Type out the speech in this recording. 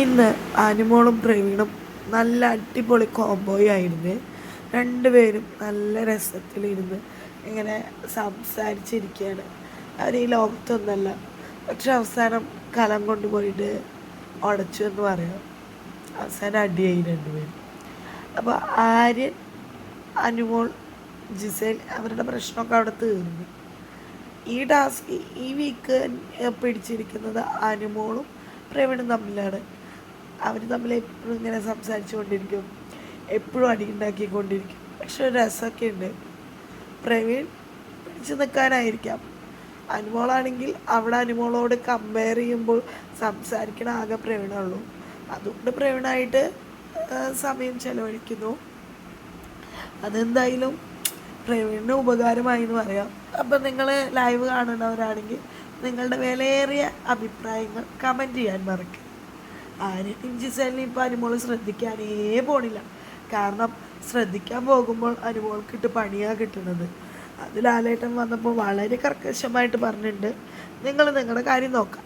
ഇന്ന് അനുമോളും പ്രവീണും നല്ല അടിപൊളി കോംബോയായിരുന്നു രണ്ടുപേരും നല്ല രസത്തിലിരുന്ന് ഇങ്ങനെ സംസാരിച്ചിരിക്കുകയാണ്. അവർ ഈ ലോകത്തൊന്നല്ല പക്ഷെ അവസാനം കലം കൊണ്ടുപോയിട്ട് ഉടച്ചു എന്ന് പറയാം. അവസാനം അടിയായി രണ്ടുപേരും. അപ്പോൾ ആര്യൻ അനുമോൾ ജിസേൽ അവരുടെ പ്രശ്നമൊക്കെ അവിടെ തീർന്നു. ഈ ടാസ്ക് ഈ വീക്ക് പിടിച്ചിരിക്കുന്നത് അനുമോളും പ്രവീണും തമ്മിലാണ്. അവർ തമ്മിൽ എപ്പോഴും ഇങ്ങനെ സംസാരിച്ചു കൊണ്ടിരിക്കും എപ്പോഴും അടി ഉണ്ടാക്കിക്കൊണ്ടിരിക്കും പക്ഷെ ഒരു രസമൊക്കെ ഉണ്ട്. പ്രവീൺ പിടിച്ചു നിൽക്കാനായിരിക്കാം അനുമോളാണെങ്കിൽ അവിടെ അനുമോളോട് കമ്പയർ ചെയ്യുമ്പോൾ സംസാരിക്കണ ആകെ പ്രവീണുള്ളൂ അതുകൊണ്ട് പ്രവീണായിട്ട് സമയം ചെലവഴിക്കുന്നു. അതെന്തായാലും പ്രവീണിന് ഉപകാരമായി എന്ന് പറയാം. അപ്പം നിങ്ങൾ ലൈവ് കാണുന്നവരാണെങ്കിൽ നിങ്ങളുടെ വിലയേറിയ അഭിപ്രായങ്ങൾ കമന്റ് ചെയ്യാൻ മറക്കുക ആരും? ഇഞ്ചിസലിന് ഇപ്പോൾ അനുമോൾ ശ്രദ്ധിക്കാനേ പോണില്ല. കാരണം ശ്രദ്ധിക്കാൻ പോകുമ്പോൾ അനുമോൾക്കിട്ട് പണിയാണ് കിട്ടുന്നത്. അത് ലാലേട്ടൻ വന്നപ്പോൾ വളരെ കർക്കശമായിട്ട് പറഞ്ഞിട്ടുണ്ട്. നിങ്ങൾ നിങ്ങളുടെ കാര്യം നോക്കാം.